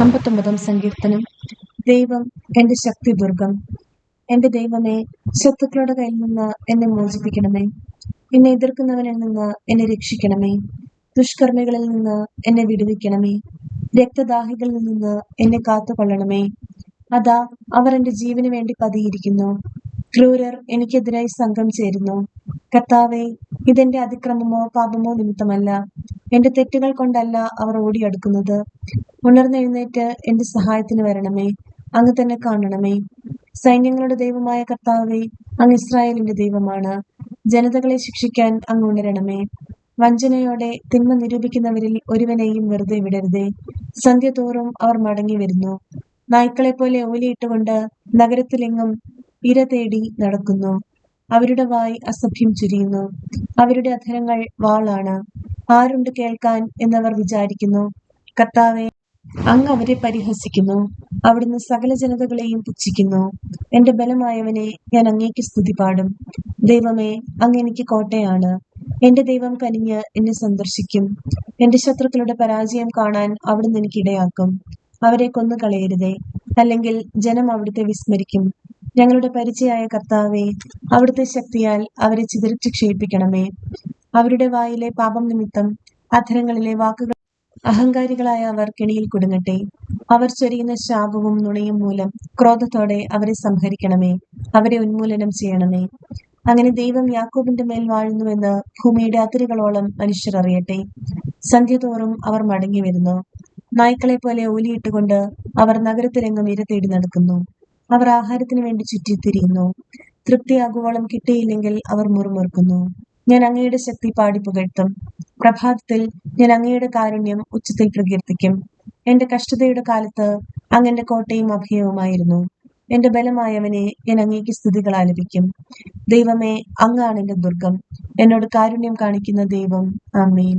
അമ്പത്തൊമ്പതാം സങ്കീർത്തനം. ദൈവം എന്റെ ശക്തി ദുർഗം. എന്റെ ദൈവമേ ശത്രുക്കളുടെ കയ്യിൽ നിന്ന് എന്നെ മോചിപ്പിക്കണമേ. എന്നെ എതിർക്കുന്നവനിൽ നിന്ന് എന്നെ രക്ഷിക്കണമേ. ദുഷ്കർമ്മികളിൽ നിന്ന് എന്നെ വിടുവിക്കണമേ. രക്തദാഹികളിൽ നിന്ന് എന്നെ കാത്തുകൊള്ളണമേ. അതാ അവർ എന്റെ ജീവന് വേണ്ടി പതിയിരിക്കുന്നു. ക്രൂരർ എനിക്കെതിരായി സംഘം ചേരുന്നു. കർത്താവെ ഇതെന്റെ അതിക്രമമോ പാപമോ നിമിത്തമല്ല. എന്റെ തെറ്റുകൾ കൊണ്ടല്ല അവർ ഓടിയടുക്കുന്നത്. ഉണർന്നെഴുന്നേറ്റ് എന്റെ സഹായത്തിന് വരണമേ. അങ്ങ് തന്നെ കാണണമേ. സൈന്യങ്ങളുടെ ദൈവമായ കർത്താവെ അങ്ങ് ഇസ്രായേലിന്റെ ദൈവമാണ്. ജനതകളെ ശിക്ഷിക്കാൻ അങ്ങ് ഉണരണമേ. വഞ്ചനയോടെ തിന്മ നിരൂപിക്കുന്നവരിൽ ഒരുവനെയും വെറുതെ വിടരുതേ. സന്ധ്യ തോറും അവർ മടങ്ങി വരുന്നു. നായ്ക്കളെ പോലെ ഓലിയിട്ടുകൊണ്ട് നഗരത്തിലെങ്ങും ഇര തേടി നടക്കുന്നു. അവരുടെ വായ് അസഭ്യം ചുരിയുന്നു. അവരുടെ അധരങ്ങൾ വാളാണ്. ആരുണ്ട് കേൾക്കാൻ എന്നവർ വിചാരിക്കുന്നു. കർത്താവെ അങ്ങ് അവരെ പരിഹസിക്കുന്നു. അവിടുന്ന് സകല ജനതകളെയും പുച്ഛിക്കുന്നു. എന്റെ ബലമായവനെ ഞാൻ അങ്ങേക്ക് സ്തുതി പാടും. ദൈവമേ അങ്ങ് എനിക്ക് കോട്ടയാണ്. എന്റെ ദൈവം കനിഞ്ഞ് എന്നെ സന്ദർശിക്കും. എന്റെ ശത്രുക്കളുടെ പരാജയം കാണാൻ അവിടുന്ന് എനിക്കിടയാക്കും അവരെ കൊന്നു കളയരുതേ അല്ലെങ്കിൽ ജനം അവിടുത്തെ വിസ്മരിക്കും. ഞങ്ങളുടെ പരിചയായ കർത്താവെ അവിടുത്തെ ശക്തിയാൽ അവരെ ചിതറിച്ച് ക്ഷയിപ്പിക്കണമേ അവരുടെ വായിലെ പാപം നിമിത്തം അധരങ്ങളിലെ വാക്കുകൾ അഹങ്കാരികളായ അവർ കെണിയിൽ കുടുങ്ങട്ടെ. അവർ ചൊരിയുന്ന ശാപവും നുണയും മൂലം ക്രോധത്തോടെ അവരെ സംഹരിക്കണമേ. അവരെ ഉന്മൂലനം ചെയ്യണമേ. അങ്ങനെ ദൈവം യാക്കോബിന്റെ മേൽ വാഴുന്നുവെന്ന് ഭൂമിയുടെ അതിരുകളോളം മനുഷ്യർ അറിയട്ടെ. സന്ധ്യ തോറും അവർ മടങ്ങി വരുന്നു. നായ്ക്കളെ പോലെ ഓലിയിട്ടുകൊണ്ട് അവർ നഗരത്തിലെങ്ങും ഇര തേടി നടക്കുന്നു. അവർ ആഹാരത്തിന് വേണ്ടി ചുറ്റിത്തിരിയുന്നു. തൃപ്തിയാകുവോളം കിട്ടിയില്ലെങ്കിൽ അവർ മുറുമുറുക്കുന്നു. ഞാൻ അങ്ങയുടെ ശക്തി പാടി പുകഴ്ത്തും. പ്രഭാതത്തിൽ ഞാൻ അങ്ങയുടെ കാരുണ്യം ഉച്ചത്തിൽ പ്രകീർത്തിക്കും. എന്റെ കഷ്ടതയുടെ കാലത്ത് അങ്ങന്റെ കോട്ടയും അഭയവുമായിരുന്നു. എന്റെ ബലമായവനെ ഞാൻ അങ്ങേക്ക് സ്തുതികൾ ആലപിക്കും. ദൈവമേ അങ്ങാണ് എന്റെ ദുർഗം. എന്നോട് കാരുണ്യം കാണിക്കുന്ന ദൈവം. ആമേൻ.